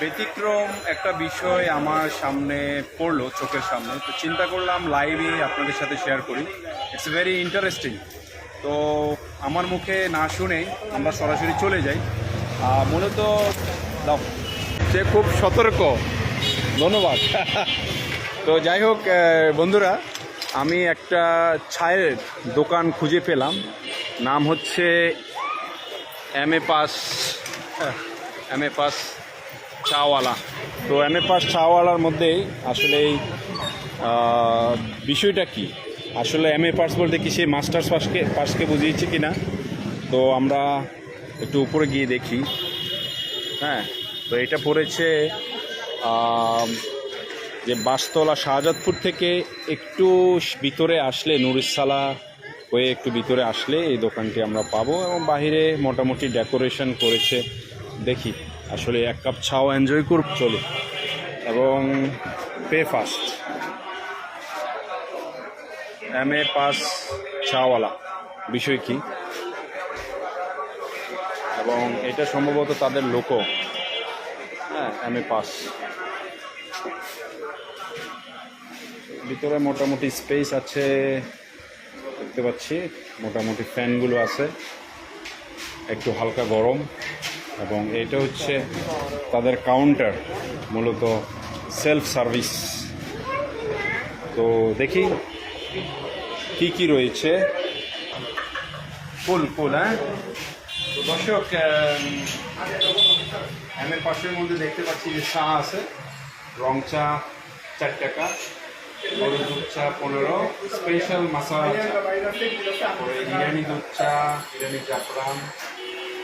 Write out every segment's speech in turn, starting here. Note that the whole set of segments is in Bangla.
ব্যতিক্রম একটা বিষয় আমার সামনে পড়ল চোখের সামনে। তো চিন্তা করলাম লাইভে আপনাদের সাথে শেয়ার করি। ইটস ভেরি ইন্টারেস্টিং তো আমার মুখে না শুনে আমরা সরাসরি চলে যাই। মূলত সে খুব সতর্ক। ধন্যবাদ। তো যাই হোক বন্ধুরা আমি একটা ছায়ের দোকান খুঁজে পেলাম। নাম হচ্ছে M A pass M A pass চাওয়ালা। তো এম এ পাস চাওয়ালার মধ্যেই আসলে এই বিষয়টা কি? আসলে এম এ পাস বলতে কি সে মাস্টার্স পাসকে পাসকে বুঝিয়েছে কি না তো আমরা একটু উপরে গিয়ে দেখি। হ্যাঁ তো এটা পড়েছে যে বাসতলা শাহজাদপুর থেকে একটু ভিতরে আসলে নুরিসালা হয়ে একটু ভিতরে আসলে এই দোকানটি আমরা পাবো এবং বাহিরে মোটামুটি ডেকোরেশন করেছে। দেখি। আসলে এক কাপ ছাও এনজয় করব চলে এবং pay fast M A pass চাওয়ালা। বিষয় কি? এবং এটা সম্ভবত তাদের লোকো হ্যাঁ এম এ পাস ভিতরে মোটামুটি স্পেস আছে, দেখতে পাচ্ছি। মোটামুটি ফ্যানগুলো আছে। একটু হালকা গরম। এবং এটা হচ্ছে তাদের কাউন্টার মূলত সেলফ সার্ভিস তো দেখি কি কি রয়েছে। ফুল ফুল হ্যাঁ? দর্শক এম এর পাশের মধ্যে দেখতে পাচ্ছি যে চা আছে। রং চা, চার টাকা। গরুর দুধ চা, পনেরো। স্পেশাল মশালা চা। ইরানি দুধ চা ইরানি জাফরান।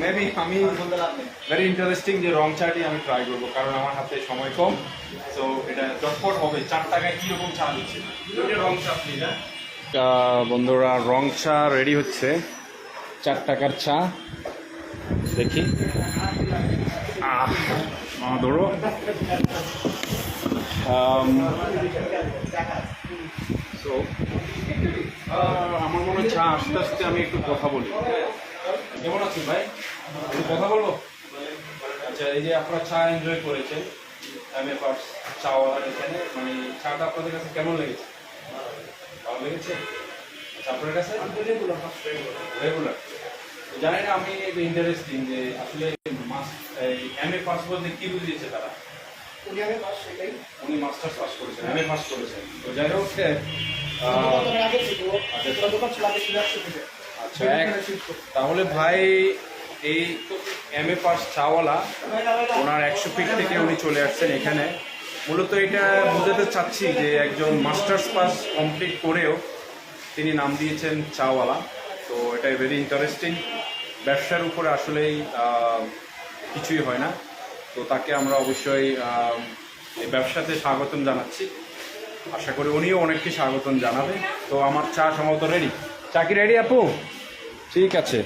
মেবি আমি ভেরি ইন্টারেস্টিং যে রং চাটি আমি ট্রাই করব, কারণ আমার হাতে সময় কম। তো এটা চটপট হবে চার টাকায় কীরকম চা দিচ্ছে? রং চা হ্যাঁ? বন্ধুরা, রং চা রেডি হচ্ছে। চার টাকার চা। দেখি। ধরো। সো আমার মনে হয় চা আস্তে আস্তে আমি একটু কথা বলি। কেমন আছেন ভাই? কথা বলব? আচ্ছা এই যে আপনারা চা এনজয় করেছেন আমি ফার্স্ট চাওয়ালার এখানে মানে চাটা আপনাদের কাছে কেমন লেগেছে? ভালো লেগেছে? আচ্ছা আপনার কাছে? রেগুলার জানি না আমি একটু ইন্টারেস্টিং যে আসলে এম এ পাস বলতে কি বুঝিয়েছে তারা? উনি মাস্টার্স পাস করেছেন। এম এ পাস করেছেন তো যাই হোক আচ্ছা। তাহলে ভাই এই এম এ পাস চাওয়ালা, ওনার একশো ফিট থেকে উনি চলে আসছেন এখানে। মূলত এটা বোঝাতে চাচ্ছি যে একজন মাস্টার্স পাস কমপ্লিট করেও তিনি নাম দিয়েছেন চাওয়ালা। তো এটা ভেরি ইন্টারেস্টিং ব্যবসার উপরে আসলেই কিছুই হয় না। তো তাকে আমরা অবশ্যই এই ব্যবসাতে স্বাগতম জানাচ্ছি। আশা করি উনিও অনেককে স্বাগতম জানাবে। তো আমার চা সম্ভবত রেডি চা কি রেডি আপু? ঠিক আছে।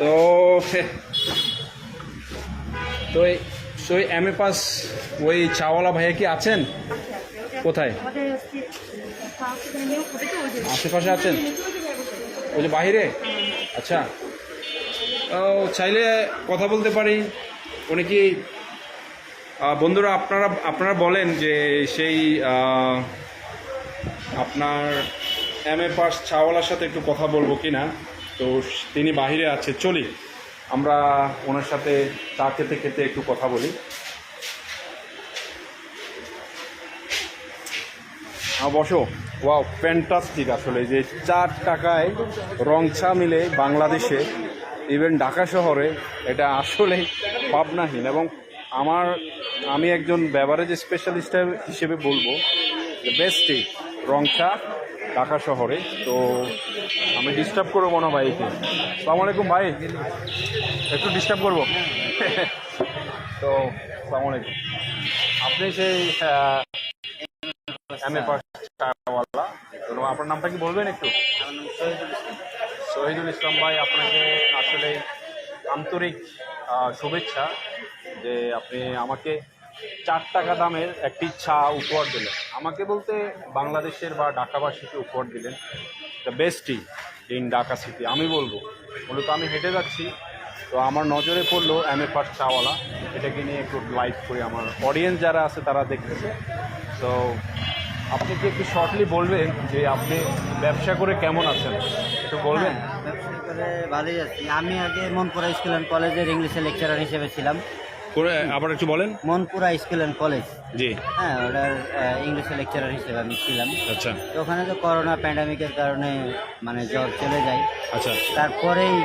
তো তো তো এম এ পাস ওই চাওয়ালা ভাইয়া কি আছেন? কোথায়? ওই আশেপাশে আছেন? ওই যে বাহিরে? আচ্ছা। ও, চাইলে কথা বলতে পারি। উনি কি বন্ধুরা আপনারা আপনারা বলেন যে সেই আপনার এম এ পাস চাওয়ালার সাথে একটু কথা বলব কি না তো তিনি বাহিরে আছে, চলি। আমরা ওনার সাথে চা খেতে খেতে একটু কথা বলি। হ্যাঁ বসো। ওয়াও ফ্যান্টাস্টিক আসলে যে চার টাকায় রং চা মিলে বাংলাদেশে ইভেন ঢাকা শহরে, এটা আসলে ভাবনাহীন। এবং আমার, আমি একজন বেভারেজ স্পেশালিস্ট হিসেবে বলব যে বেস্টই রং চা ঢাকা শহরে। তো আমি ডিস্টার্ব করব না ভাইকে। সালাম আলাইকুম ভাই। একটু ডিস্টার্ব করব। তো সালাম আলাইকুম। আপনি সেই এম এ চাওয়ালা তো আপনার নামটা কি বলবেন একটু? শহীদুল ইসলাম। ভাই আপনাকে আসলে আন্তরিক শুভেচ্ছা যে আপনি আমাকে চার টাকা দামের একটি চা উপহার দিলেন। আমাকে বলতে বাংলাদেশের বা ঢাকাবাসীকে উপহার দিলেন। The best in Dhaka city আমি বলব মূলত আমি হেঁটে যাচ্ছি তো আমার নজরে পড়ল এম এ ফার্স্ট চাওয়ালা। এটাকে নিয়ে একটু লাইভ করি আমার অডিয়েন্স যারা আছে তারা দেখতেছে। তো আপনি কি একটু শর্টলি বলবেন যে আপনি ব্যবসা করে কেমন আছেন? একটু বলবেন? হ্যাঁ, ব্যবসা করে ভালোই আছি। আমি আগে মনপুরা স্কুল অ্যান্ড কলেজের ইংলিশের লেকচারার হিসেবে ছিলাম। করে আবার একটু বলেন। Monpura school and college. জি। হ্যাঁ ওটার আহ, ইংলিশের লেকচারার হিসেবে আমি ছিলাম। আচ্ছা। তো ওখানে তো করোনা প্যান্ডামিকের কারণে মানে জ্বর চলে যায়। আচ্ছা। তারপরেই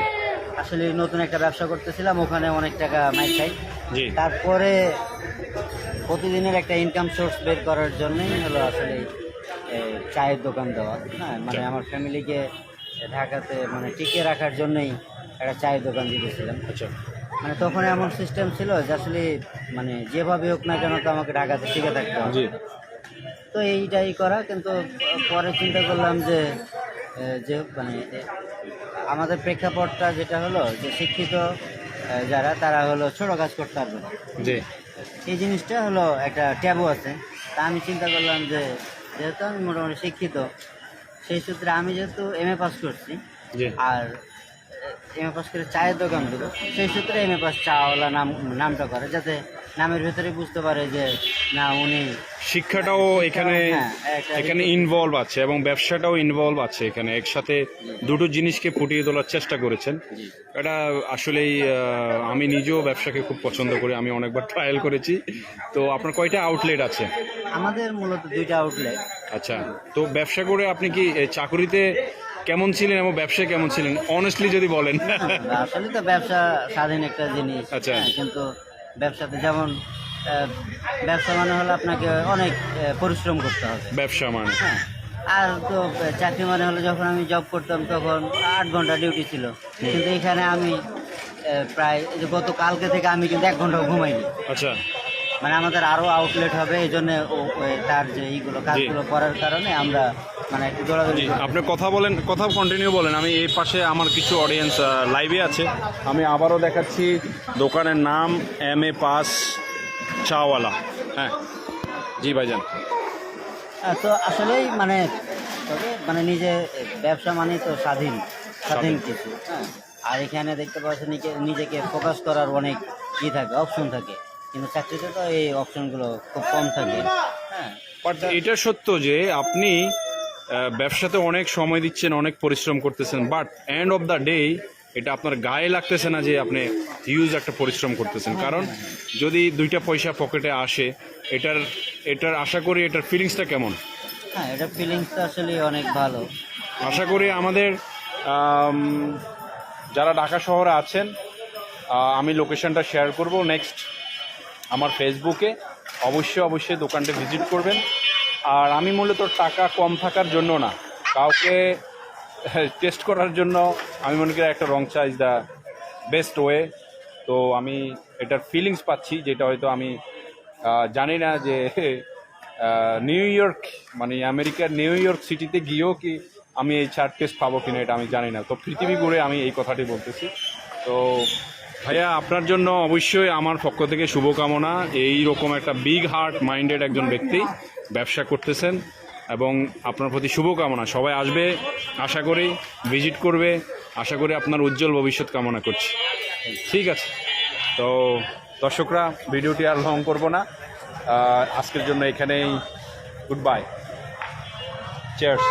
আসলে নতুন একটা ব্যবসা করতেছিলাম ওখানে অনেক টাকা মাইক খাই। জি। তারপরে প্রতিদিনের একটা ইনকাম সোর্স বের করার জন্যই হলো আসলে চায়ের দোকান দেওয়া। হ্যাঁ মানে আচ্ছা। আমার ফ্যামিলিকে ঢাকাতে মানে টিকিয়ে রাখার জন্যই একটা চায়ের দোকান দিতেছিলাম। আচ্ছা। মানে তখন এমন সিস্টেম ছিল যে আসলে মানে যেভাবে হোক না কেন তো আমাকে ঢাকাতে টিকে থাকতে হবে। তো এইটাই করা কিন্তু পরে চিন্তা করলাম যে যে মানে আমাদের প্রেক্ষাপটটা যেটা হলো যে শিক্ষিত যারা তারা হলো ছোট কাজ করতে পারবে না। এই জিনিসটা হলো একটা ট্যাবু আছে। তা আমি চিন্তা করলাম যে যেহেতু আমি মোটামুটি শিক্ষিত সেই সূত্রে আমি যেহেতু এম এ পাস করছি আর এম এ পাস করে চায়ের দোকান দেবো সেই সূত্রে এম এ পাস চাওয়ালা নাম নামটা করে যাতে নামের ভেতরে বুঝতে পারে যে না উনি শিক্ষাটাও এখানে হ্যাঁ, এখানে ইনভলভ আছে এবং ব্যবসাটাও ইনভলভ আছে এখানে। একসাথে দুটো জিনিসকে ফুটিয়ে তোলার চেষ্টা করেছেন। এটা আসলেই আমি নিজেও ব্যবসাকে খুব পছন্দ করি। আমি অনেকবার ট্রায়াল করেছি। তো আপনার কয়টা আউটলেট আছে? আমাদের মূলত দুইটা আউটলেট আচ্ছা তো ব্যবসা করে আপনি কি চাকুরিতে কেমন ছিলেন এবং ব্যবসায় কেমন ছিলেন? অনেস্টলি যদি বলেন। আসলে তো ব্যবসা স্বাধীন একটা জিনিস। আচ্ছা। হ্যাঁ, কিন্তু ব্যবসাতে যেমন ব্যবসা মানে হলো আপনাকে অনেক পরিশ্রম করতে হবে। ব্যবসা মানে। হ্যাঁ আর তো চাকরি মানে হলো যখন আমি জব করতাম তখন আট ঘণ্টা ডিউটি ছিল। কিন্তু এখানে আমি প্রায় গত কালকে থেকে আমি কিন্তু এক ঘন্টাও ঘুমাইনি। আচ্ছা। মানে আমাদের আরও আউটলেট হবে এই জন্য তার যে এইগুলো কাজগুলো করার কারণে আমরা মানে একটু দৌড়াদৌড়ি আপনি কথা বলেন কথা কন্টিনিউ বলেন। আমি এই পাশে আমার কিছু অডিয়েন্স লাইভে আছে। আমি আবারও দেখাচ্ছি দোকানের নাম এম এ পাস চাওয়ালা। হ্যাঁ। জি ভাইজান। তো আসলেই মানে তবে মানে নিজে ব্যবসা মানেই তো স্বাধীন স্বাধীন কিছু হ্যাঁ। আর এখানে দেখতে পাচ্ছেন নিজে- নিজেকে ফোকাস করার অনেক ই থাকে অপশন থাকে। কিন্তু চাকরিতে তো এই অপশনগুলো খুব কম থাকে। হ্যাঁ। এটা সত্য যে আপনি ব্যবসাতে অনেক সময় দিচ্ছেন অনেক পরিশ্রম করতেছেন but end of the day এটা আপনার গায়ে লাগতেছে না যে আপনি হিউজ একটা পরিশ্রম করতেছেন। কারণ যদি দুইটা পয়সা পকেটে আসে এটার এটার আশা করি এটার ফিলিংসটা কেমন? হ্যাঁ এটা ফিলিংসটা আসলে অনেক ভালো। আশা করি আমাদের যারা ঢাকা শহরে আছেন আমি লোকেশনটা শেয়ার করব। নেক্সট আমার ফেসবুকে অবশ্যই অবশ্যই দোকানটা ভিজিট করবেন। আর আমি মূলত টাকা কম থাকার জন্য না, কাউকে টেস্ট করার জন্য আমি মনে করি একটা রং চা ইজ দ্য বেস্ট ওয়ে তো আমি এটার ফিলিংস পাচ্ছি, যেটা হয়তো আমি জানি না যে নিউ ইয়র্ক মানে আমেরিকার নিউ ইয়র্ক সিটিতে গিয়েও কি আমি এই চার টেস্ট পাবো কিনা এটা আমি জানি না। তো পৃথিবী ঘুরে আমি এই কথাটি বলতেছি। তো ভাইয়া, আপনার জন্য অবশ্যই আমার পক্ষ থেকে শুভকামনা। এই রকম একটা বিগ হার্ট মাইন্ডেড একজন ব্যক্তি ব্যবসা করতেছেন এবং আপনার প্রতি শুভকামনা। সবাই আসবে, আশা করি ভিজিট করবে, আশা করি আপনার উজ্জ্বল ভবিষ্যৎ কামনা করছি। ঠিক আছে। তো দর্শকরা, ভিডিওটি আর লং করব না। আজকের জন্য এখানেই গুড বাই চেয়ার্স